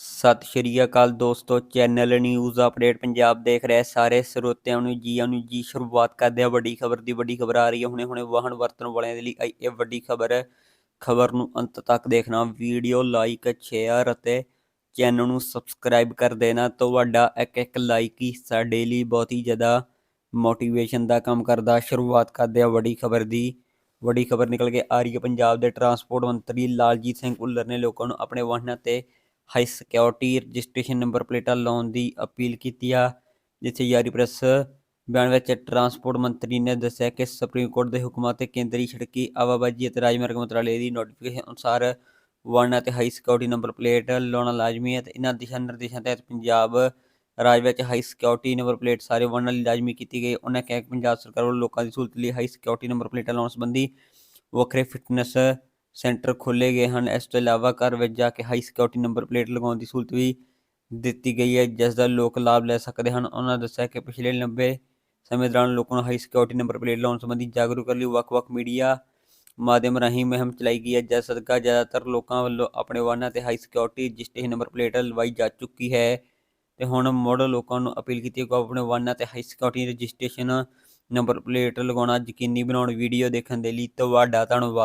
ਸਤਿ ਸ਼੍ਰੀ ਅਕਾਲ ਦੋਸਤੋ, channel news update Punjab ਦੇਖ ਰਹੇ ਸਾਰੇ ਸਰੋਤਿਆਂ ਨੂੰ ਜੀ ਨੂੰ ਜੀ ਸ਼ੁਰੂਆਤ ਕਰਦੇ ਆ ਵੱਡੀ ਖਬਰ ਦੀ, ਵੱਡੀ ਖਬਰ ਆ ਰਹੀ ਹੈ। ਹੁਣੇ ਹੁਣੇ ਵਾਹਨ ਵਰਤਣ ਵਾਲਿਆਂ ਦੇ ਲਈ ਆਈ ਇਹ ਵੱਡੀ ਖਬਰ ਹੈ ਖਬਰ ਨੂੰ ਅੰਤ ਤੱਕ ਦੇਖਣਾ, ਵੀਡੀਓ ਲਾਈਕ, ਸ਼ੇਅਰ ਅਤੇ ਚੈਨਲ ਨੂੰ ਸਬਸਕ੍ਰਾਈਬ ਕਰ ਦੇਣਾ। ਤੁਹਾਡਾ ਇੱਕ ਇੱਕ ਲਾਈਕ ਹੀ ਸਾਡੇ ਲਈ ਬਹੁਤ ਹੀ ਜ਼ਿਆਦਾ ਮੋਟੀਵੇਸ਼ਨ ਦਾ ਕੰਮ ਕਰਦਾ। ਸ਼ੁਰੂਆਤ ਕਰਦੇ ਹਾਂ ਵੱਡੀ ਖਬਰ ਦੀ। ਵੱਡੀ ਖਬਰ ਨਿਕਲ ਕੇ ਆ ਰਹੀ ਹੈ ਪੰਜਾਬ ਦੇ ਟਰਾਂਸਪੋਰਟ ਮੰਤਰੀ ਲਾਲਜੀਤ ਸਿੰਘ ਭੁੱਲਰ ਨੇ ਲੋਕਾਂ ਨੂੰ ਆਪਣੇ ਵਾਹਨਾਂ ਤੇ ਹਾਈ ਸਿਕਿਉਰਿਟੀ ਰਜਿਸਟ੍ਰੇਸ਼ਨ ਨੰਬਰ ਪਲੇਟਾਂ ਲਾਉਣ ਦੀ ਅਪੀਲ ਕੀਤੀ ਆ, ਜਿੱਥੇ ਯਾਰੀ ਪ੍ਰੈਸ ਬਿਆਨ ਵਿੱਚ ਟਰਾਂਸਪੋਰਟ ਮੰਤਰੀ ਨੇ ਦੱਸਿਆ ਕਿ ਸੁਪਰੀਮ ਕੋਰਟ ਦੇ ਹੁਕਮਾਂ ਤੇ ਕੇਂਦਰੀ ਸੜਕੀ ਆਵਾਜਾਈ ਅਤੇ ਰਾਜਮਾਰਗ ਮੰਤਰਾਲੇ ਦੀ ਨੋਟੀਫਿਕੇਸ਼ਨ ਅਨੁਸਾਰ ਵਾਹਨਾਂ ਅਤੇ ਹਾਈ ਸਿਕਿਉਰਿਟੀ ਨੰਬਰ ਪਲੇਟ ਲਾਉਣਾ ਲਾਜ਼ਮੀ ਹੈ ਤੇ ਇਹਨਾਂ ਦਿਸ਼ਾ ਨਿਰਦੇਸ਼ਾਂ ਤਹਿਤ ਪੰਜਾਬ ਰਾਜ ਵਿੱਚ ਹਾਈ ਸਿਕਿਉਰਿਟੀ ਨੰਬਰ ਪਲੇਟ ਸਾਰੇ ਵਾਹਨਾਂ ਲਈ ਲਾਜ਼ਮੀ ਕੀਤੀ ਗਈ। ਉਹਨਾਂ ਕਿਹਾ ਕਿ ਪੰਜਾਬ ਸਰਕਾਰ ਵੱਲੋਂ ਲੋਕਾਂ ਦੀ ਸਹੂਲਤ ਲਈ ਹਾਈ ਸਿਕਿਉਰਿਟੀ ਨੰਬਰ ਪਲੇਟਾਂ ਲਾਉਣ ਸੰਬੰਧੀ ਵੱਖਰੇ ਫਿਟਨੈਸ ਸੈਂਟਰ ਖੋਲ੍ਹੇ ਗਏ ਹਨ। ਇਸ ਤੋਂ ਇਲਾਵਾ ਘਰ ਵਿੱਚ ਜਾ ਕੇ ਹਾਈ ਸਿਕਿਉਰਿਟੀ ਨੰਬਰ ਪਲੇਟ ਲਗਾਉਣ ਦੀ ਸਹੂਲਤ ਵੀ ਦਿੱਤੀ ਗਈ ਹੈ, ਜਿਸ ਦਾ ਲੋਕ ਲਾਭ ਲੈ ਸਕਦੇ ਹਨ। ਉਹਨਾਂ ਦੱਸਿਆ ਕਿ ਪਿਛਲੇ ਲੰਬੇ ਸਮੇਂ ਦੌਰਾਨ ਲੋਕਾਂ ਨੂੰ ਹਾਈ ਸਿਕਿਉਰਿਟੀ ਨੰਬਰ ਪਲੇਟ ਲਾਉਣ ਸੰਬੰਧੀ ਜਾਗਰੂਕ ਕਰਨ ਲਈ ਵੱਖ-ਵੱਖ ਮੀਡੀਆ ਮਾਧਿਅਮ ਰਾਹੀਂ ਮੁਹਿੰਮ ਚਲਾਈ ਗਈ ਹੈ, ਜਿਸ ਸਦਕਾ ਜ਼ਿਆਦਾਤਰ ਲੋਕਾਂ ਵੱਲੋਂ ਆਪਣੇ ਵਾਹਨਾਂ ਤੇ high security registration number plate ਲਵਾਈ ਜਾ ਚੁੱਕੀ ਹੈ ਤੇ ਹੁਣ ਮੁੜ ਲੋਕਾਂ ਨੂੰ ਅਪੀਲ ਕੀਤੀ ਹੈ ਕਿ ਉਹ ਆਪਣੇ ਵਾਹਨਾਂ ਤੇ high security registration number plate ਲਗਾਉਣਾ ਯਕੀਨੀ ਬਣਾਉਣ। ਵੀਡੀਓ ਦੇਖਣ ਦੇ ਲਈ ਤੁਹਾਡਾ ਧੰਨਵਾਦ।